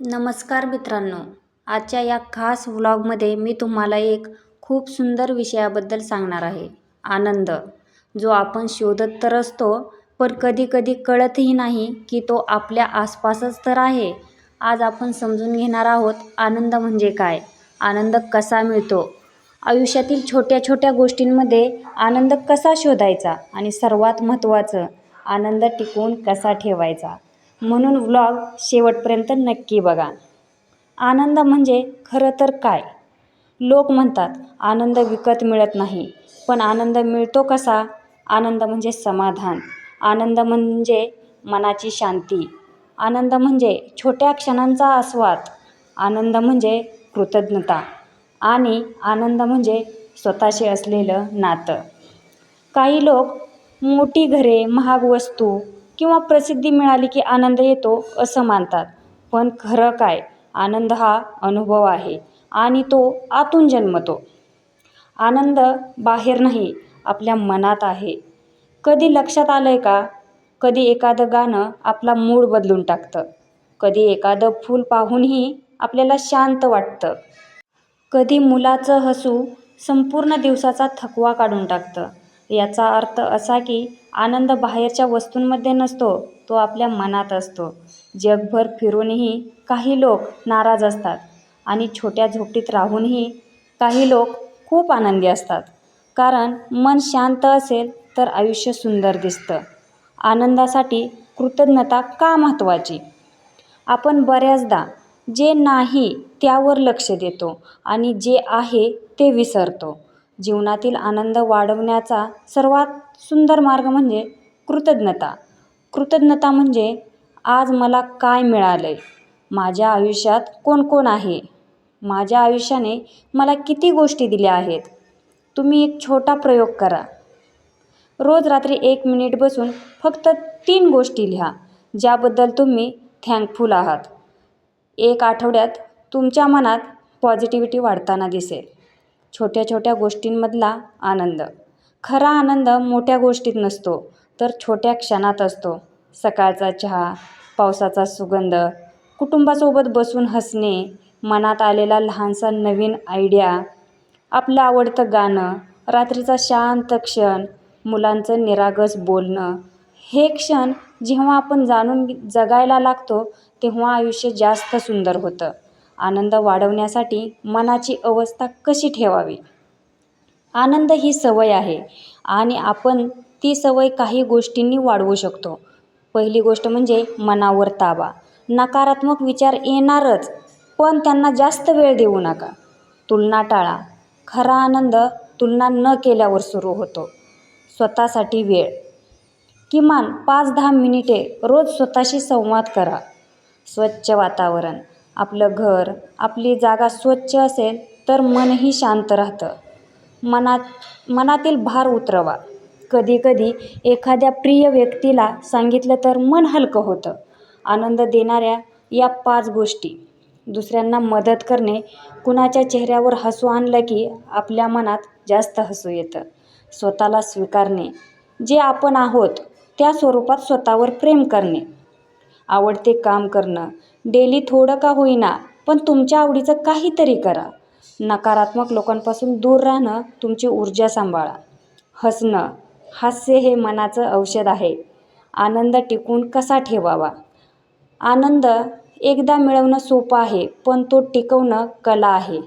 नमस्कार मित्रांनो आजच्या या खास व्लॉगमध्ये मी तुम्हाला एक खूप सुंदर विषयाबद्दल सांगणार आहे आनंद जो आपण शोधत तर असतो पण कधी कधी कळतही नाही की तो आपल्या आसपासच तर आहे. आज आपण समजून घेणार आहोत आनंद म्हणजे काय आनंद कसा मिळतो? आयुष्यातील छोट्या छोट्या गोष्टींमध्ये आनंद कसा शोधायचा आणि सर्वात महत्त्वाचं आनंद टिकवून कसा ठेवायचा? म्हणून व्लॉग शेवटपर्यंत नक्की बघा. आनंद म्हणजे खरं तर काय? लोक म्हणतात आनंद विकत मिळत नाही. पण आनंद मिळतो कसा? आनंद म्हणजे समाधान. आनंद म्हणजे मनाची शांती. आनंद म्हणजे छोट्या क्षणांचा आस्वाद. आनंद म्हणजे कृतज्ञता. आणि आनंद म्हणजे स्वतःशी असलेलं नातं. काही लोक मोठी घरे महाग वस्तू किंवा प्रसिद्धी मिळाली की आनंद येतो असं मानतात. पण खरं काय? आनंद हा अनुभव आहे आणि तो आतून जन्मतो. आनंद बाहेर नाही आपल्या मनात आहे. कधी लक्षात आलं आहे का? कधी एखादं गाणं आपला मूड बदलून टाकतं. कधी एखादं फूल पाहूनही आपल्याला शांत वाटतं. कधी मुलाचं हसू संपूर्ण दिवसाचा थकवा काढून टाकतं. याचा अर्थ असा की आनंद बाहेरच्या वस्तूंमध्ये नसतो तो आपल्या मनात असतो. जगभर फिरूनही काही लोक नाराज असतात आणि छोट्या झोपडीत राहूनही काही लोक खूप आनंदी असतात. कारण मन शांत असेल तर आयुष्य सुंदर दिसतं. आनंदासाठी कृतज्ञता का महत्त्वाची? आपण बऱ्याचदा जे नाही त्यावर लक्ष देतो आणि जे आहे ते विसरतो. जीवनातील आनंद वाढवण्याचा सर्वात सुंदर मार्ग म्हणजे कृतज्ञता. कृतज्ञता म्हणजे आज मला काय मिळालं आहे माझ्या आयुष्यात कोण कोण आहे? माझ्या आयुष्याने मला किती गोष्टी दिल्या आहेत? तुम्ही एक छोटा प्रयोग करा. रोज रात्री एक मिनिट बसून फक्त तीन गोष्टी लिहा ज्याबद्दल तुम्ही थँकफुल आहात. एक आठवड्यात तुमच्या मनात पॉझिटिव्हिटी वाढताना दिसेल. छोट्या छोट्या गोष्टींमधला आनंद. खरा आनंद मोठ्या गोष्टीत नसतो तर छोट्या क्षणात असतो. सकाळचा चहा पावसाचा सुगंध कुटुंबासोबत बसून हसणे मनात आलेला लहानसा नवीन आयडिया आपलं आवडतं गाणं रात्रीचा शांत क्षण मुलांचं निरागस बोलणं हे क्षण जेव्हा आपण जाणून जगायला लागतो तेव्हा आयुष्य जास्त सुंदर होतं. आनंद वाढवण्यासाठी मनाची अवस्था कशी ठेवावी? आनंद ही सवय आहे आणि आपण ती सवय काही गोष्टींनी वाढवू शकतो. पहिली गोष्ट म्हणजे मनावर ताबा. नकारात्मक विचार येणारच पण त्यांना जास्त वेळ देऊ नका. तुलना टाळा. खरा आनंद तुलना न केल्यावर सुरू होतो. स्वतःसाठी वेळ. किमान पाच दहा मिनिटे रोज स्वतःशी संवाद करा. स्वच्छ वातावरण. आपलं घर आपली जागा स्वच्छ असेल तर मनही शांत राहतं. मनात मनातील भार उतरवा. कधीकधी एखाद्या प्रिय व्यक्तीला सांगितलं तर मन हलकं होतं. आनंद देणाऱ्या या पाच गोष्टी. दुसऱ्यांना मदत करणे कुणाच्या चेहऱ्यावर हसू आणलं की आपल्या मनात जास्त हसू येतं. स्वतःला स्वीकारणे. जे आपण आहोत त्या स्वरूपात स्वतःवर प्रेम करणे. आवडते काम करणं. डेली थोडं का होईना पण तुमच्या आवडीचं काहीतरी करा. नकारात्मक लोकांपासून दूर राहणं तुमची ऊर्जा सांभाळा. हसणं हास्य हे मनाचं औषध आहे. आनंद टिकून कसा ठेवावा? आनंद एकदा मिळवणं सोपं आहे पण तो टिकवणं कला आहे.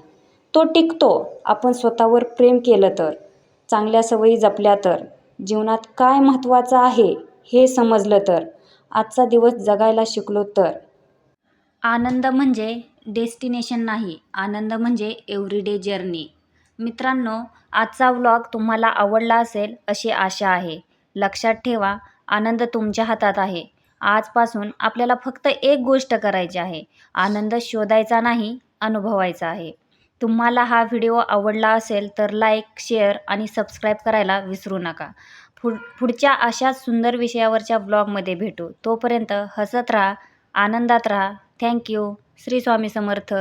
तो टिकतो आपण स्वतःवर प्रेम केलं तर. चांगल्या सवयी जपल्या तर. जीवनात काय महत्त्वाचं आहे हे समजलं तर. आजचा दिवस जगायला शिकलो तर? आनंद म्हणजे डेस्टिनेशन नाही आनंद म्हणजे एव्हरीडे जर्नी. मित्रांनो आजचा व्लॉग तुम्हाला आवडला असेल अशी आशा आहे. लक्षात ठेवा आनंद तुमच्या हातात आहे. आजपासून आपल्याला फक्त एक गोष्ट करायची आहे. आनंद शोधायचा नाही अनुभवायचा आहे. तुम्हाला हा व्हिडिओ आवडला असेल तर लाईक शेअर आणि सबस्क्राईब करायला विसरू नका. पुढ पुढच्या अशाच सुंदर विषयावरच्या ब्लॉगमध्ये भेटू. तोपर्यंत हसत राहा आनंदात राहा. Thank you Shri Swami Samarth.